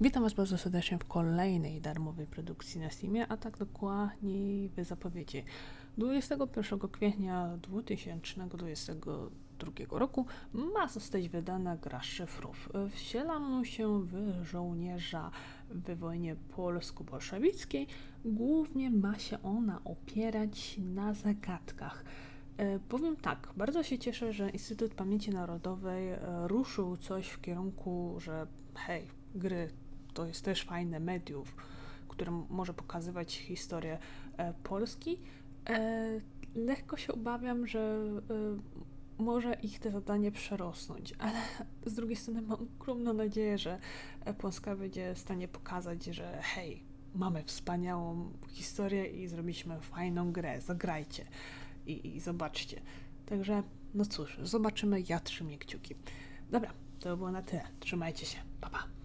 Witam Was bardzo serdecznie w kolejnej darmowej produkcji na Steamie, a tak dokładniej w zapowiedzi. 21 kwietnia 2022 roku ma zostać wydana gra szyfrów. Wcielam się w żołnierza w wojnie polsko-bolszewickiej. Głównie ma się ona opierać na zagadkach. E, Powiem tak, bardzo się cieszę, że Instytut Pamięci Narodowej ruszył coś w kierunku, że hej, gry to jest też fajne medium, które może pokazywać historię e, Polski. E, lekko się obawiam, że e, może ich te zadanie przerosnąć, ale z drugiej strony mam ogromną nadzieję, że Polska będzie w stanie pokazać, że hej, mamy wspaniałą historię i zrobiliśmy fajną grę, zagrajcie i, i zobaczcie. Także, no cóż, zobaczymy, ja trzymie kciuki. Dobra, to było na tyle. Trzymajcie się. Pa, pa.